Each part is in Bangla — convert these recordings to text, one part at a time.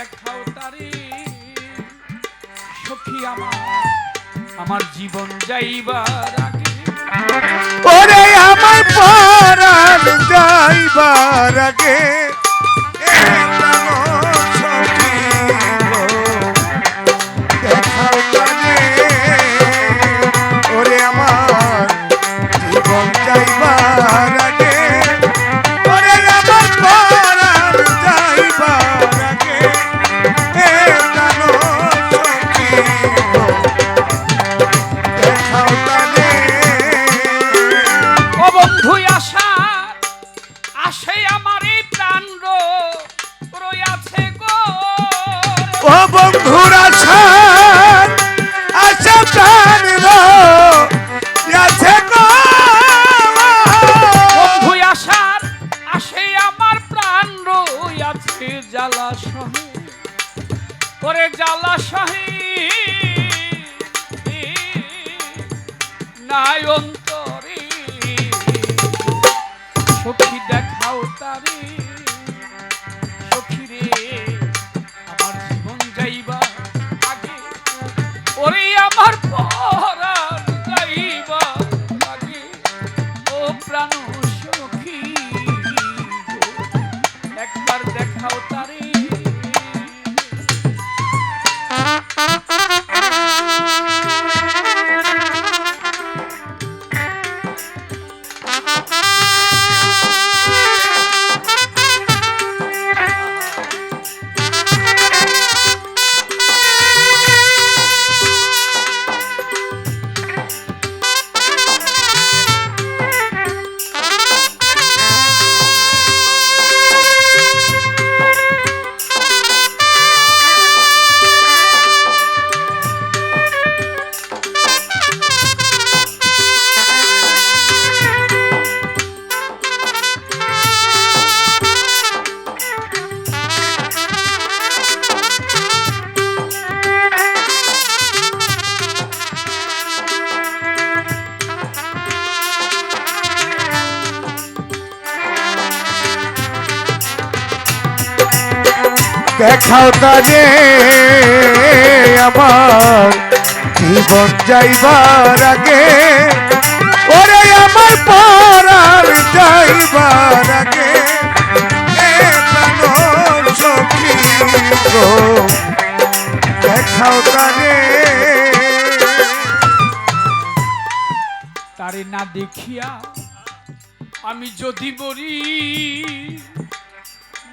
দেখাও তারি। সখী আমার আমার জীবন যাইবার আগে। ওরে আমার পরাণ যাইবার আগে। দেখাও তারে আমার জীবন যাইবার আগে। ওরে আমার পরার যাইবার আগে। তারে না দেখিয়া আমি যদি মরি,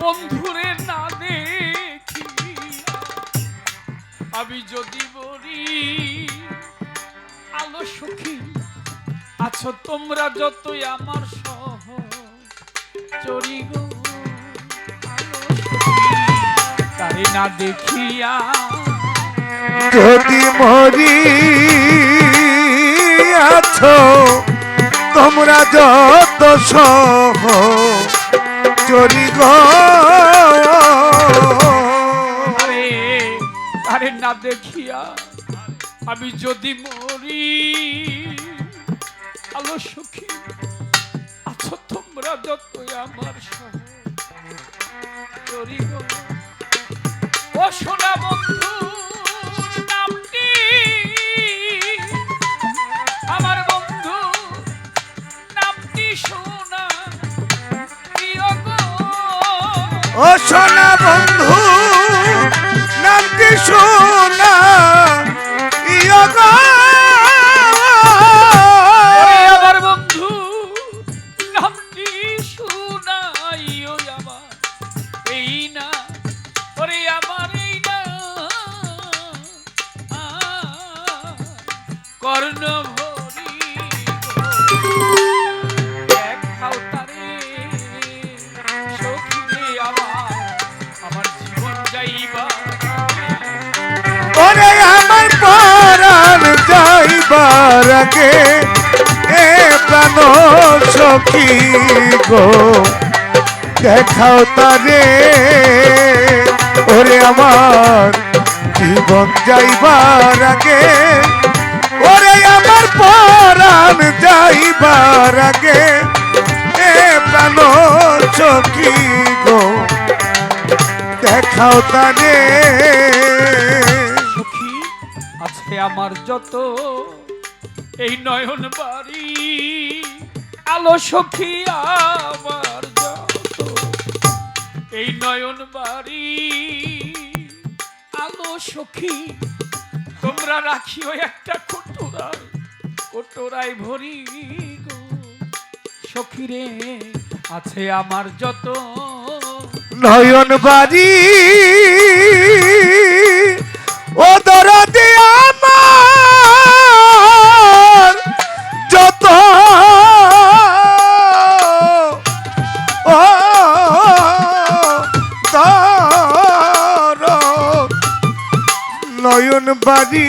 বন্ধুরে আমি যদি মরি আলো সুখী আছো তোমরা যতই আমার সহ। চরি গো তারে না দেখিয়া যদি মরি আছো, তোমরা যত সহ। চরি গো দেখিয়া আমি যদি মরি, আলো সুখী, আছো তোমরা যতই আমার। ও সোনা বন্ধু নামটি আমার বন্ধু নামটি সোনা? ও সোনা বন্ধু সোনা আমার বন্ধু নামটি শুনাইও আমার। এই না ওরে আমার এই না। কর্ণ আগে এ প্রাণ সখী গো, দেখাও তারে, ওরে আমার জীবন যাইবার আগে, ওরে আমার পরাণ যাইবার আগে এ প্রাণ সখী গো দেখ দেখাও তারে। আছে আমার যত এই নয়ন বাড়ি, আলো সখী আমার যত। এই নয়ন বাড়ি, আলো সখী, তোমরা রাখিও একটা কোটোরায় কোটোরায় ভরি গো। সখী রে আছে আমার যত। নয়ন বাড়ি, ও দরদে আমার নয়ন বাড়ি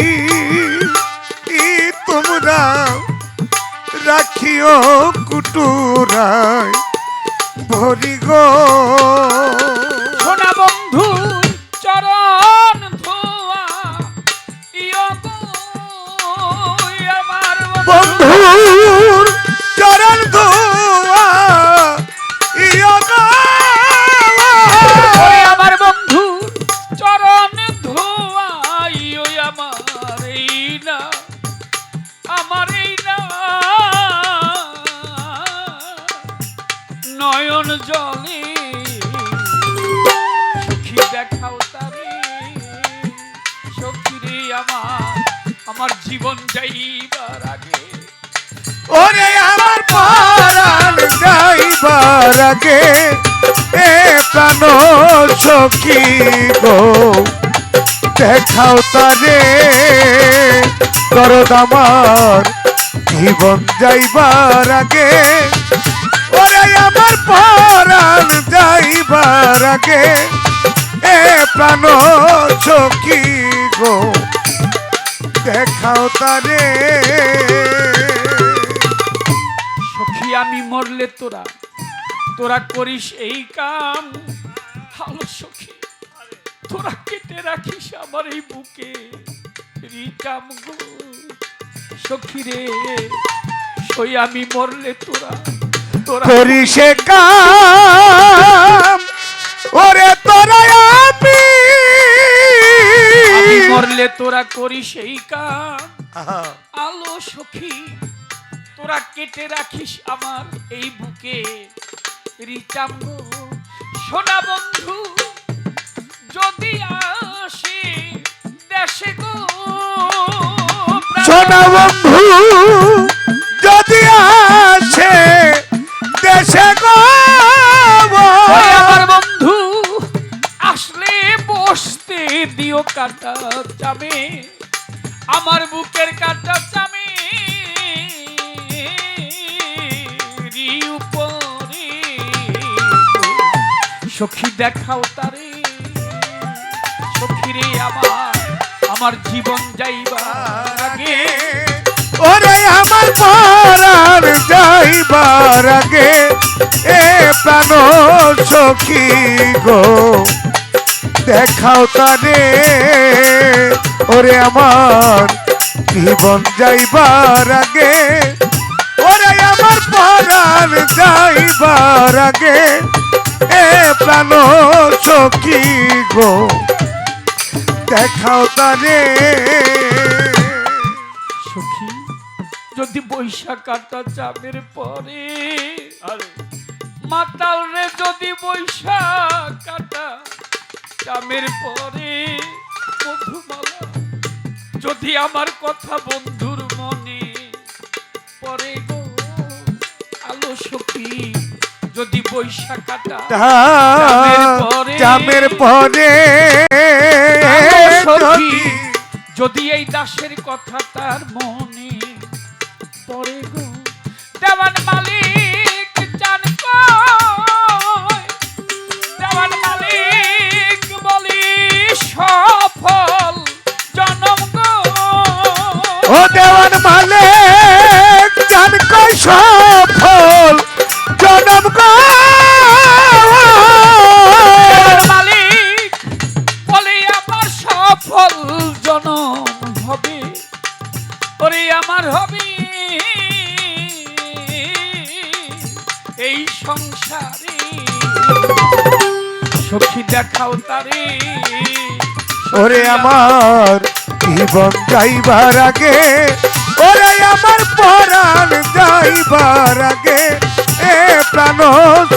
তোমরা রাখিও কুটুরায় ভরি গো। সোনা বন্ধু চরণ ধোয়া ইয় আমার বন্ধু নয়ন জলে, সখী দেখাও তারে। সখী আমার আমার জীবন যাইবার আগে। ওরে আমার পরাণ যাইবার আগে, এ প্রাণ সখী গো, দেখাও তারে। দরদ আমার, জীবন যাইবার আগে ওরে আমার পরাণ যাইবার আগে, এ প্রাণ সখী গো, দেখাও তারে। সখী, আমি মরলে তোরা তোরা করিস এই কাম। ভালো সখী, তোরা কেটে রাখিস আমার এই বুকে রিকাম গো সখী রে, সই আমি মরলে তোরা করি সে কাম। ওরে তোরা আমি। মরলে তোরা করিস এই কাম। আলো সখী তোরা কেটে রাখিস আমার এই বুকে। রিচাম গো সোনা বন্ধু যদি আসে দেশে গো সোনা বন্ধু যদি আসে গো আমার বন্ধু আসলে বসতে দিও কাটা চামে। আমার বুকের কাটা চামে। সখী দেখাও তারে। সখী রে আমার আমার জীবন যাইবার আগে ওরে আমার পরাণ যাইবার আগে, এ প্রাণ সখী গো, দেখাও তারে ওরে আমার জীবন যাইবার আগে, ওরে আমার পরাণ যাইবার আগে, এ প্রাণ সখী গো, দেখাও তারে সখী? যদি বৈশাখ কাটা চামের পরে মাতাল রে যদি বৈশাখ কাটা চামের পরে মধুমালা যদি আমার কথা বন্ধুর মনে পরে গো আলো সখী যদি বৈশাখ কাটা জামের পরে- জামের পরে যদি যদি এই দাসের কথা তার মনে গো। দেওয়ান মালিক জান কই, দেওয়ান মালিক বলি সফল জনম গো। ও দেওয়ান মালে জান সফল জনম গো। মালিক বলি আমার সফল জনম হবে। ওরে আমার হবে এই সংসারে। সখী দেখাও তারে। ওরে আমার জীবন যাইবার আগে ওরে আমার পরাণ যাইবার আগে এ প্রাণ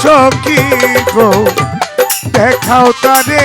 সখী গো দেখাও তারে।